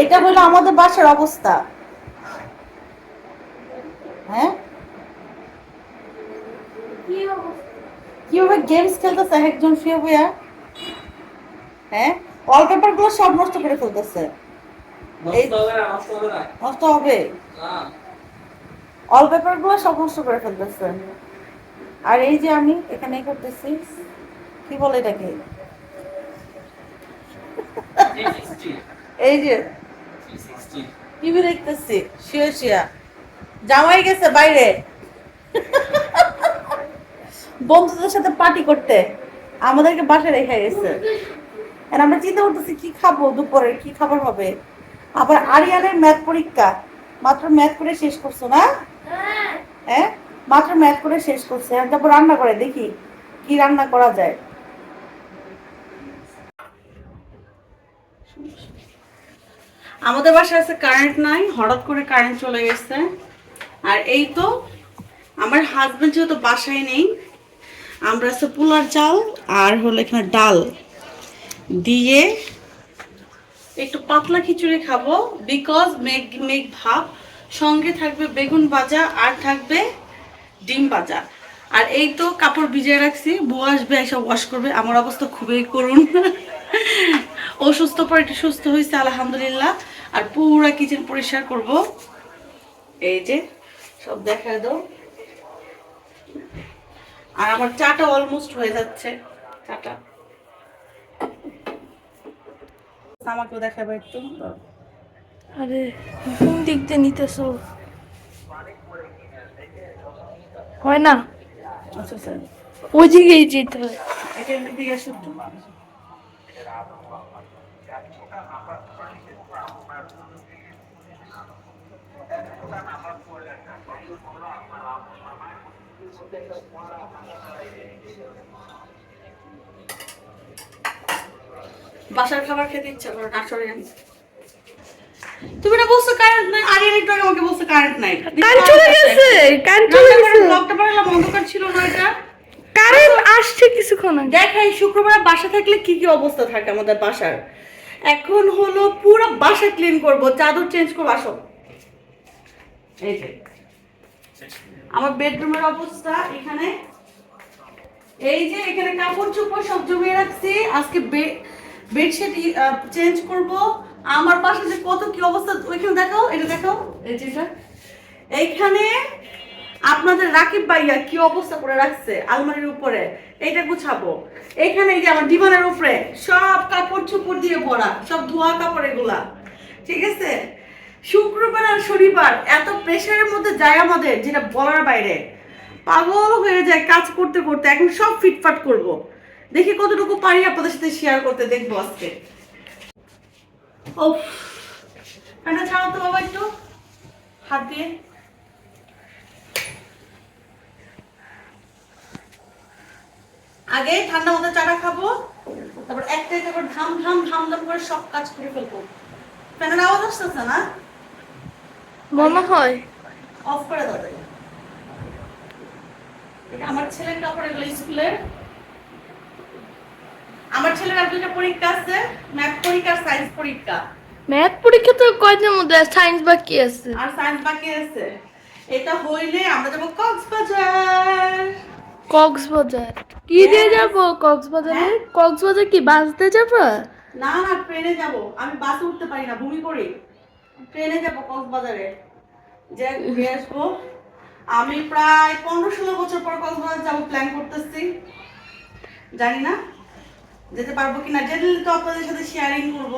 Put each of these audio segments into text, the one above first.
এটা হলো আমাদের বাসার অবস্থা। হ্যাঁ? কীভাবে গেমস খেলতেছে একজন শুয়ে বইয়া। হ্যাঁ? ওয়ালপেপারগুলো সব নষ্ট করে ফেলতেছে। নষ্ট হবে ওয়ালপেপারগুলো সব নষ্ট করে ফেলতেছে। আর এই যে আমি এখানে করতেছি কি বলে এটাকে? এই যে টিভি দেখতেছি শুয়ে শুয়া। জামাই গেছে বাইরে। বন্ধুদের সাথে পার্টি করতে। আমাদেরকে বাসায় রেখে গেছে। আর আমরা চিন্তা করতেছি কি খাব দুপুরে কি খাবার হবে? আবার আরিয়ানের ম্যাথ পরীক্ষা। মাত্র ম্যাথ করে শেষ করছ না? হ্যাঁ? মাত্র ম্যাথ করে শেষ করছে। তারপর রান্না করে দেখি কি রান্না করা যায়। আমাদের বাসায় আছে কারেন্ট নাই, হঠাৎ করে কারেন্ট চলে গেছে। আর এই তো আমার হাজবেন্ড যেহেতু বাসায় নেই, আমরা আছে পোলার চাল আর হলো এখানে ডাল। দিয়ে একটু পাতলা খিচুড়ি খাব বিকজ মেঘ মেঘ ভাব। সঙ্গে থাকবে বেগুন ভাজা আর থাকবে ডিম ভাজা। আর এই তো কাপড় ভিজিয়ে রাখছি, বউ আসবে এসব ওয়াশ করবে। আমার অবস্থা খুবই করুন অসুস্থ পরে একটু সুস্থ হয়েছে, আলহামদুলিল্লাহ। আর পুরা কিচেন পরিষ্কার করব। এই যে, সব দেখা দাও। আর আমার চাটা অলমোস্ট হয়ে যাচ্ছে, চাটা। আমাকেও দেখাবে একটু। আরে, কোন দিক দিয়ে নিতেছো? হয় না? ওই দিকেই যেতে একটু বাসার খাবার খেতে ইচ্ছা করে না আমি তুমি না বলছো কারেন্ট নাই। আর একটু আগে আমাকে বলছো কারেন্ট নাই। কারেন্ট চলে গেছে কারেন্ট চলে গেছে। ব্লকটা পারলাম অন্ধকার ছিল না এটা। কারেন্ট আসছে কিছুক্ষণ আগে। দেখাই শুক্রবার বাসা থাকলে কি কি অবস্থা থাকে আমাদের বাসার। এখন হলো পুরো বাসা ক্লিন করব চাদর চেঞ্জ করব আসো। এই যে। আমার বেডরুমের অবস্থা এখানে। এই যে এখানে কাপড় চোপড় সব জমিয়ে রাখছি। আজকে বেডশিট চেঞ্জ করব। আমার পাশে যে কত কি অবস্থা, ওইখানে দেখাও, এটা দেখাও। এই যে। এইখানে আপনাদের রাকিব ভাইয়া কি অবস্থা করে রাখছে আলমারির উপরে, এইটা গুছাবো। এখানে এই যে আমার ডিমানের উপরে সব কাপড় চোপড় দিয়ে ভরা, সব ধোয়া কাপড় এগুলা। ঠিক আছে? শুক্রবার আর শনিবার এত প্রেশারের মধ্যে যায় আমাদের, যেটা বলার বাইরে। পাগল হয়ে যায় কাজ করতে করতে, এখন সব ফিটফাট করব। দেখি কতটুকু পারি আপনাদের সাথে শেয়ার করতে, দেখব আজকে। ও ছাড়াও তো বাবা একটু। হাত দিয়ে। আগে ঠান্ডা মতো চাটা খাব তারপর একটা একটা করে ধাম ধাম ধাম ধাম করে সব কাজ করে ফেলব। ফ্যানের আওয়াজ আসতেছে না? মনে হয়। অফ করে দাও আমার ছেলের কাপড় এগুলো স্কুলের। আমার ছেলের আর দুইটা পরীক্ষা আছে ম্যাথ পরীক্ষা আর সায়েন্স পরীক্ষা। ম্যাথ পরীক্ষা তো কয়দিনের মধ্যে? সায়েন্স বাকি আছে। আর সায়েন্স বাকি আছে। এটা হইলে আমরা যাব কক্সবাজার। কক্সবাজার? কি দিয়ে যাব? কক্সবাজারে? হ্যাঁ? কক্সবাজার কি বাস দিয়ে যাবা? না না ট্রেনে যাব। আমি বাসে উঠতে পারি না ভূমি করি। ট্রেনে যাব কক্সবাজারে। যে ঘুরে আসব। আমি প্রায় পনেরো ষোলো বছর পর কক্সবাজার যাব প্ল্যান করতেছি। জানি না। যেতে পারব কিনা যেতে তো আপনাদের সাথে শেয়ারিং করব।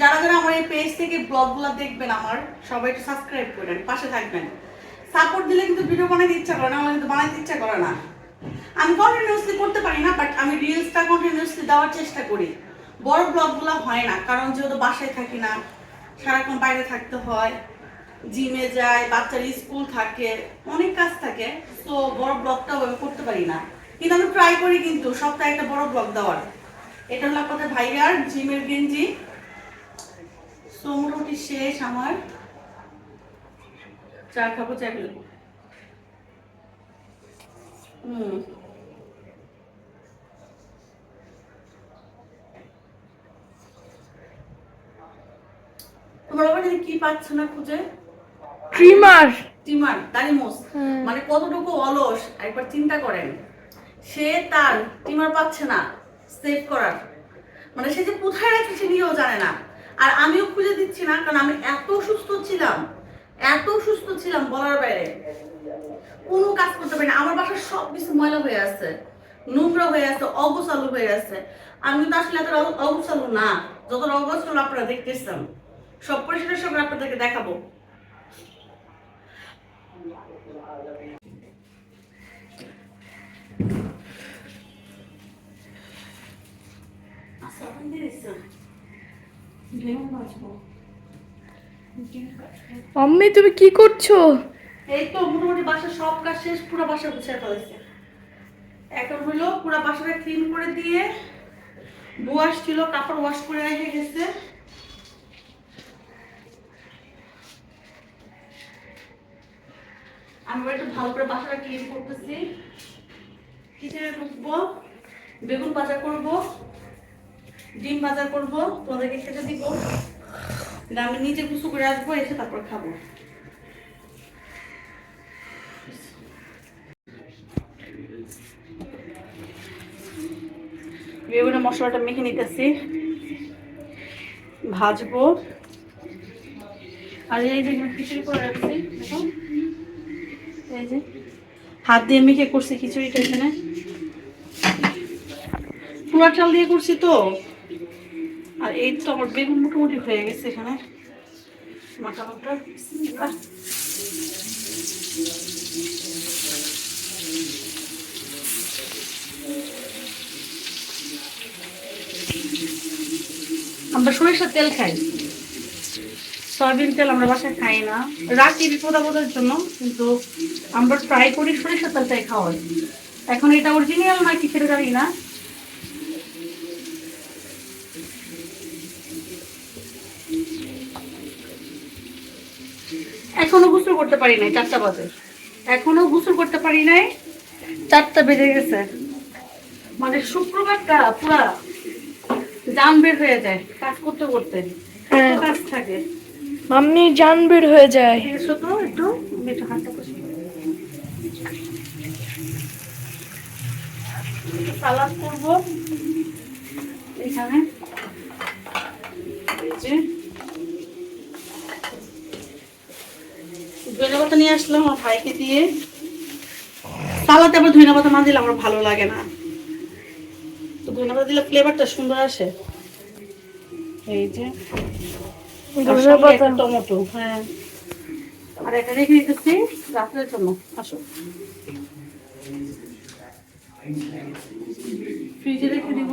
যারা যারা আমার এই পেজ থেকে ব্লগগুলো দেখবেন আমার, সবাই একটু সাবস্ক্রাইব করেন পাশে থাকবেন। সাপোর্ট দিলে কিন্তু ভিডিও বানাতে ইচ্ছা করে না আমার কিন্তু বানাতে ইচ্ছা করে না। আমি কন্টিনিউসলি করতে পারি না বাট আমি রিলসটা কন্টিনিউসলি দেওয়ার চেষ্টা করি। বড় ব্লগগুলো হয় না, কারণ যেহেতু বাসায় থাকি না, সারাক্ষণ বাইরে থাকতে হয় জিমে যায় বাচ্চার স্কুল থাকে, অনেক কাজ থাকে তো বড় ব্লগটা ওইভাবে করতে পারি না। কিন্তু আমি ট্রাই করি কিন্তু সপ্তাহে একটা বড় ব্লগ দেওয়ার। এটা হলো আপনাদের ভাইয়ার জিমের গেঞ্জি। তো মোটামুটি শেষ আমার। চা খাব চা খেলব হুম। তোমার ওখানে কি পাচ্ছ না খুঁজে? ট্রিমার। মানে কতটুকু অলস একবার চিন্তা করেন। সে তার টিমার পাচ্ছে না সেভ করার। মানে সে যে কোথায় রাখছে সে নিজেও জানে না। আর আমিও খুঁজে দিচ্ছি না, কারণ আমি এত সুস্থ ছিলাম, এত সুস্থ ছিলাম বলার বাইরে। কোনো কাজ করতে পারি না আমার বাসার সব কিছু ময়লা হয়ে আছে, নোংরা হয়ে আছে, অগোছালু হয়ে আছে। আমি তো আসলে এত অগ- অগোছালু না, যত অগোছালু আপনারা দেখতেছেন। সব পরিষ্কার সব আপনাদেরকে দেখাবো। মাম্মি তুমি কি করছ? এই তো মোটামুটি বাসার সব কাজ শেষ, পুরো বাসা গুছিয়ে ফেলেছে। এখন হলো পুরো বাসাটা ক্লিন করে দিয়ে বউ আসছিল, কাপড় ওয়াশ করে রেখে গেছে। আমি একটু ভালো করে বাসাটা ক্লিন করতেছি। কিচেনে ঢুকবো বেগুন বাজার করব। ডিম বাজার করব তোমাদেরকে খেতে দিব আমি নিজে কুসু করে আসব, এসে তারপর খাব। বেগুনের মশলাটা মেখে নিতেছি। ভাজবো। আর এই যে খিচুড়ি করে রাখছি এই যে। হাত দিয়ে মেখে করছি খিচুড়িটা এখানে। পুরা চাল দিয়ে করছি তো। আর এই তো আমার বেগুন মোটামুটি হয়ে গেছে এখানে। আমরা সরিষার তেল খাই। সয়াবিন তেল আমরা বাসায় খাই না। রাখি বিপদ জন্য, কিন্তু আমরা ট্রাই করি সরিষার তেলটাই খাওয়াই এখন এটা অরিজিনাল নাকি সেটা জানি না। এখনও গোসল করতে পারি নাই চারটা বাজে। এখনও গোসল করতে পারি নাই চারটা বেজে গেছে। মানে শুক্রবারটা পুরা জাম বের হয়ে যায় কাজ করতে করতে। হ্যাঁ। কাজ থাকে। মাম্মি জান বের হয়ে যায়। এসো তো একটু আমি হাতটা পুষি সালাদ করব এখানে এই যে ধনে পাতা নিয়ে আসলাম আমার ভাইকে দিয়ে। সালাদে আবার ধনে পাতা না দিলে আমার ভালো লাগে না। তো ধনে পাতা দিলে ফ্লেভারটা সুন্দর আসে। এই যে টমেটো হ্যাঁ। আর এটা রেখে দিতেছি রাত্রের জন্য। আসো। ফ্রিজে রেখে দিব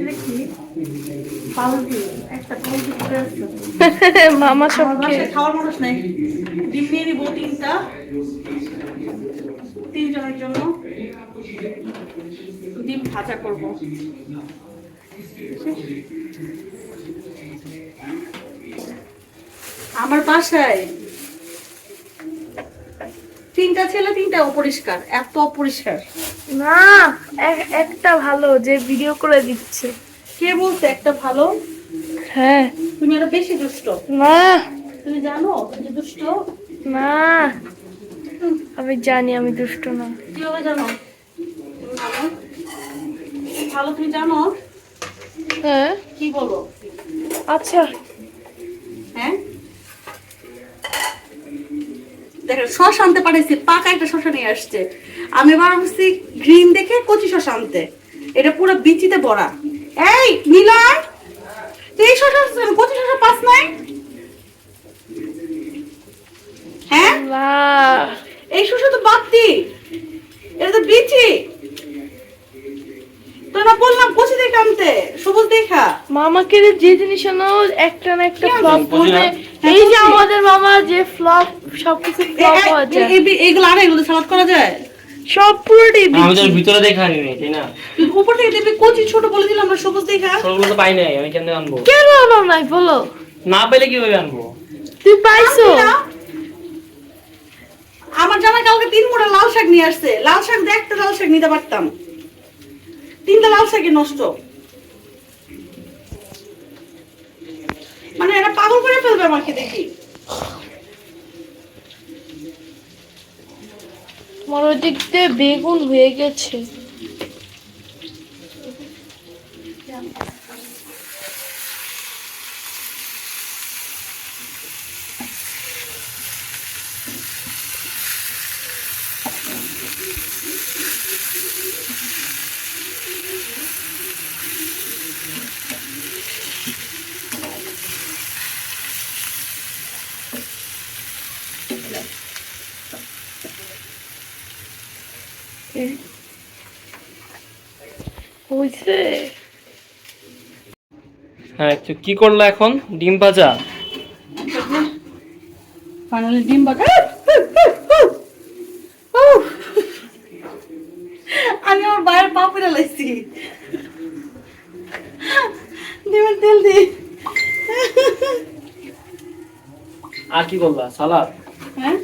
এটা কি? পাউরুটি। একটা পাউরুটি পড়ে আছে। মামা সব আমার বাসায় খাওয়ার মানুষ নাই। ডিম নিয়ে নিবো তিনটা। তিনজনের জন্য ডিম ভাজা করব। আমার বাসায় তিনটা ছেলে তিনটা অপরিষ্কার এত অপরিষ্কার। না একটা ভালো যে ভিডিও করে দিচ্ছে। কে বলছে একটা ভালো? হ্যাঁ। তুমি আরও বেশি দুষ্ট। না তুমি জানো যে দুষ্ট? না আমি জানি আমি দুষ্ট না। কীভাবে জানো? ভালো ভালো তুমি জানো? হ্যাঁ। কি বলো? আচ্ছা। হ্যাঁ? দেখেন শস আনতে পারেছি পাকা একটা শসা নিয়ে আসছে। আমি এবার ভাবছি গ্রিন দেখে কচি শসা আনতে। এটা পুরো বিচিতে ভরা। এই নীলয়! এই শসা কচি শসা পাস নাই? হ্যাঁ? এই শসা তো বাতি এটা তো বিচি। তো না বললাম কচি দেখে আনতে সবুজ দেখা। মামাকে যে জিনিস আনো একটা না একটা ফ্লপ? করবে হ্যাঁ, এই যে আমাদের মামা যে ফ্লপ সবকিছু ফ্লপ হয়ে যায়। এইগুলো আর এগুলো সালাদ করা যায়। সব পুরোটাই আমাদের ভিতরে দেখা হয়নি তাই না? উপর থেকে দেখবি কচি ছোট বলে দিলাম আমরা সবুজ দেখা সবগুলো তো পাই নাই আমি কেমনে আনব? কেন আনো নাই বলো? না পেলে কীভাবে আনব? তুই পাইছো? আমার জামাই কালকে তিন মোটা লাল শাক নিয়ে আসছে। লাল শাক দিয়ে একটা লাল শাক নিতে পারতাম। তিনটা লাল শাকই নষ্ট। মানে এরা পাগল করে ফেলবে আমাকে দেখি। আমার ওদিক দিয়ে বেগুন হয়ে গেছে। হয়েছে। হ্যাঁ তো কি করল এখন? ডিম ভাজা? ফাইনালি ডিম বাগা আমি আমার পা পেরে লাইছি। ডিমের তেল দি। আর কি করলা সালাদ? হ্যাঁ।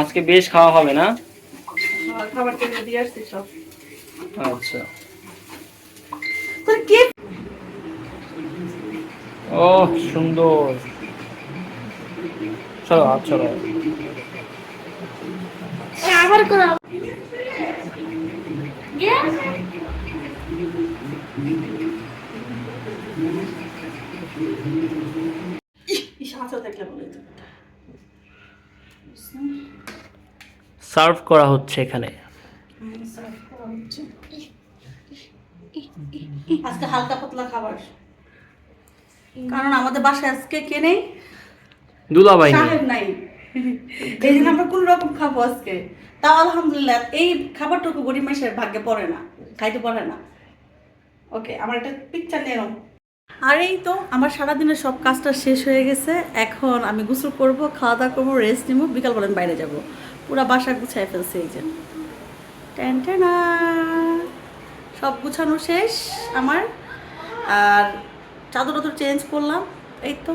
আজকে বেশ খাওয়া হবে না? খাবার টেবিলে দিয়ে আসছি সব। আচ্ছা। তোর কে ও সুন্দর। চলো চলো আবার করা। ইস আচ্ছা দেখলে বলে তো। সার্ভ করা হচ্ছে এখানে। আজকে হালকা পাতলা খাবার। কারণ আমাদের বাসায় আজকে কে নেই? দুলাভাই সাহেব নাই। এই জন্য আমরা কোন রকম খাব আজকে? তাও আলহামদুলিল্লাহ এই খাবারটুকু গরিব মানুষের ভাগ্যে পড়ে না খাইতে পারে না। ওকে আমার একটা পিকচার নিয়ে নাও। আর এই তো আমার সারাদিনের সব কাজটা শেষ হয়ে গেছে। এখন আমি গোসল করব খাওয়া দাওয়া করব রেস্ট নিবো বিকালবেলা আমি বাইরে যাব। পুরো বাসা গুছাই ফেলছে এই যে। টেন টেনা। সব গুছানো শেষ আমার। আর চাদর টাদর চেঞ্জ করলাম, এই তো।